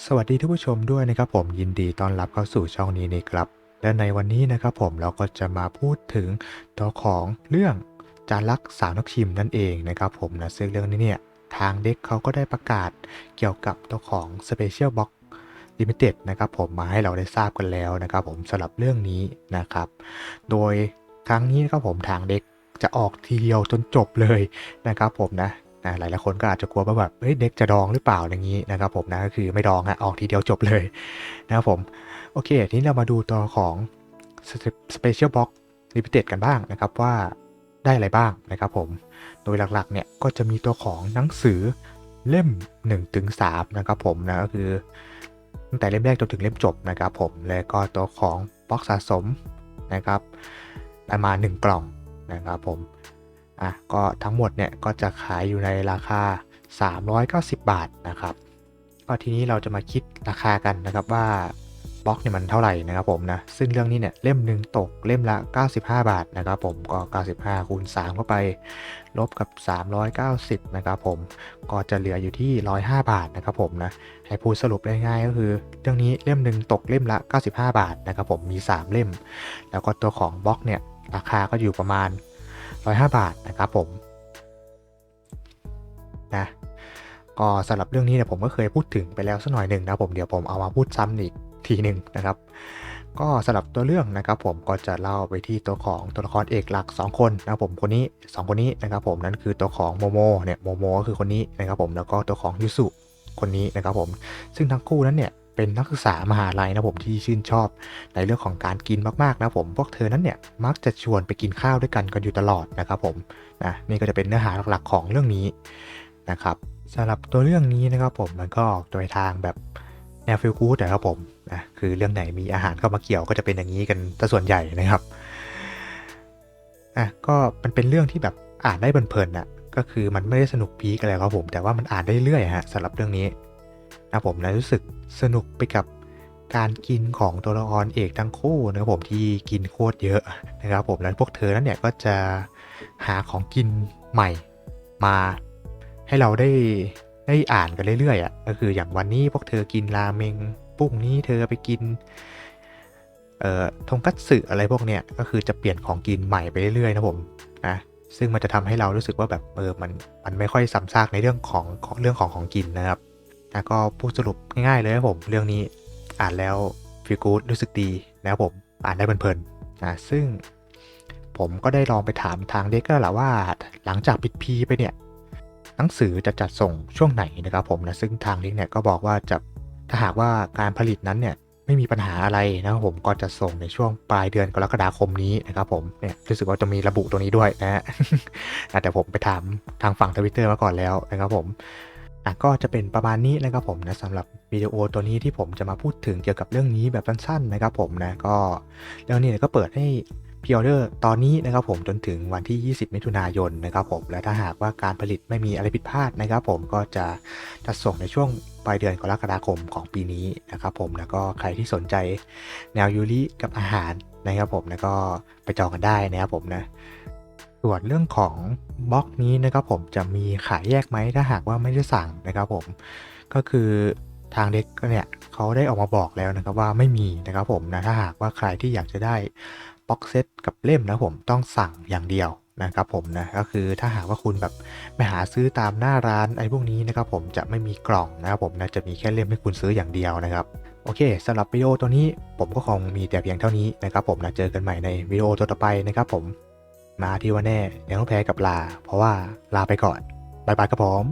สวัสดีท่านผู้ชมด้วยนะครับผมยินดีต้อนรับเข้าสู่ช่องนี้นะครับ และในวันนี้นะครับผมเราก็จะมาพูดถึงตัวของเรื่องจานลักสาวนักชิมนั่นเองนะครับผมนะซึ่งเรื่องนี้เนี่ยทางเด็กเขาก็ได้ประกาศเกี่ยวกับตัวของ Special Box Limited นะครับผมมาให้เราได้ทราบกันแล้วนะครับผมสำหรับเรื่องนี้นะครับ โดยครั้งนี้นะครับผมทางเด็กจะออกทีเดียวจนจบเลยนะครับผมนะ นะหลายๆคนก็อาจจะกลัวว่าแบบเฮ้ยเด็กจะดองหรือเปล่าอย่างนี้นะครับผมนะก็คือไม่ดองอะออกทีเดียวจบเลยนะครับผมโอเคทีนี้เรามาดูตัวของ Special Box Limited กันบ้างนะครับว่าได้อะไรบ้างนะครับผม โดยหลักๆเนี่ยก็จะมีตัวของหนังสือเล่ม1ถึง3นะครับผมนะก็คือตั้งแต่เล่มแรกจนถึงเล่มจบนะครับผมแล้วก็ตัวของบล็อกสะสมนะครับประมาณ 1 กล่องนะครับผม อะก็ทั้งหมดเนี่ยก็จะขายอยู่ในราคา 390 บาทนะครับก็ทีนี้เราจะมาคิดราคากันนะครับว่าบล็อกเนี่ยมันเท่าไหร่นะครับผมนะซึ่งเรื่องนี้เนี่ยเล่มหนึ่งตกเล่มละ 95 บาทนะครับผมก็ 95 คูณ 3 เข้าไป ลบกับ 390 นะครับผมก็จะเหลืออยู่ที่ 105 บาทนะครับผมนะให้พูดสรุปง่ายๆก็คือ เรื่องนี้เล่มหนึ่งตกเล่มละ 95 บาทนะครับผมมี 3 เล่ม แล้วก็ตัวของบล็อกเนี่ยราคาก็อยู่ประมาณ 105 บาทนะครับผมนะก็สำหรับเรื่องนี้เนี่ยผมก็เคยพูดถึงไปแล้วสักหน่อยหนึ่งนะผมเดี๋ยวผมเอามาพูดซ้ำอีกทีหนึ่งนะครับ ก็สำหรับตัวเรื่องนะครับ ผมก็จะเล่าไปที่ตัวของตัวละครเอกหลัก 2 คนนะครับผมคนนี้ 2 คนนี้นะครับผมนั่นคือตัวของโมโมเนี่ยโมโมก็คือคนนี้นะครับผมแล้วก็ตัวของยูสุคนนี้นะครับผมซึ่งทั้งคู่นั้นเนี่ย เป็นนักศึกษามหาลัยนะผมที่ชื่นชอบ ในเรื่องของการกินมากๆนะผมพวกเธอนั้นเนี่ยมักจะชวนไปกินข้าวด้วยกันกันอยู่ตลอดนะครับผมนะนี่ก็จะเป็นเนื้อหาหลักๆของเรื่องนี้นะครับสำหรับตัวเรื่องนี้นะครับผมมันก็ออกโดยทางแบบแนวฟิลกู๊ดนะครับผมนะคือเรื่องไหนมีอาหารเข้ามาเกี่ยวก็จะเป็นอย่างนี้กันซะส่วนใหญ่นะครับอะก็มันเป็นเรื่องที่แบบอ่านได้เพลินๆน่ะก็คือมันไม่ได้สนุกพีกอะไรครับผม แต่ว่ามันอ่านได้เรื่อยฮะสำหรับเรื่องนี้ นะผมนะรู้สึกสนุกไปกับการกินของตัวละครเอกทั้งคู่นะครับผมที่กินโคตรเยอะนะครับผมแล้วพวกเธอนั้นเนี่ยก็จะหาของกินใหม่มาให้เราได้ได้อ่านกันเรื่อยๆอะก็คืออย่างวันนี้พวกเธอกินราเมงพรุ่งนี้เธอไปกินเอ่อทงคัตสึอะไรพวกเนี้ยก็คือจะเปลี่ยนของกินใหม่ไปเรื่อยๆนะผมนะซึ่งมันจะทำให้เรารู้สึกว่าแบบเออมันมันไม่ค่อยซ้ำซากในเรื่องของของเรื่องของของกินนะครับ แล้วก็พูดสรุปง่ายๆเลยครับผม เรื่องนี้อ่านแล้วฟีลกูดรู้สึกดีนะครับผมอ่านได้เพลินๆนะซึ่งผมก็ได้ลองไปถามทางเด็กก็แหละว่า หลังจากปิดพีไปเนี่ย หนังสือจะจัดส่งช่วงไหนนะครับผมนะซึ่งทางเด็กเนี่ยก็บอกว่าจะถ้าหากว่าการผลิตนั้นเนี่ยไม่มีปัญหาอะไรนะครับผมก็จะส่งในช่วงปลายเดือนกรกฎาคมนี้นะครับผมเนี่ยรู้สึกว่าจะมีระบุตรงนี้ด้วยนะฮะแต่ผมไปถามทางฝั่งทวิตเตอร์มาก่อนแล้วนะครับผม อะก็จะเป็นประมาณนี้นะครับผมนะสำหรับวิดีโอตัวนี้ที่ผมจะมาพูดถึงเกี่ยวกับเรื่องนี้แบบสั้นๆนะครับผมนะก็เรื่องนี้เนี่ก็เปิดให้พิออเดอร์ตอนนี้นะครับผมจนถึงวันที่ 20 มิถุนายนนะครับผมและถ้าหากว่าการผลิตไม่มีอะไรผิดพลาดนะครับผมก็จะจะส่งในช่วงปลายเดือนกรกฎาคมของปีนี้นะครับผมแล้วก็ใครที่สนใจแนวยูริกับอาหารนะครับผมแล้วก็ไปจองกันได้นะครับผมนะ ส่วนเรื่องของบล็อกนี้นะครับผมจะมีขายแยกไหมถ้าหากว่าไม่ได้สั่งนะครับผมก็คือทางเด็กเนี่ยเขาได้ออกมาบอกแล้วนะครับว่าไม่มีนะครับผมนะถ้าหากว่าใครที่อยากจะได้บ็อกเซตกับเล่มนะผมต้องสั่งอย่างเดียวนะครับผมนะก็คือถ้าหากว่าคุณแบบไปหาซื้อตามหน้าร้านไอ้พวกนี้นะครับผมจะไม่มีกล่องนะครับผมนะจะมีแค่เล่มให้คุณซื้ออย่างเดียวนะครับโอเคสำหรับวิดีโอตัวนี้ผมก็คงมีแต่เพียงเท่านี้นะครับผมนะเจอกันใหม่ในวิดีโอตัวต่อไปนะครับผม มาที่ว่าแน่ยังต้องแพ้กับลา เพราะว่าลาไปก่อนบายบายครับผม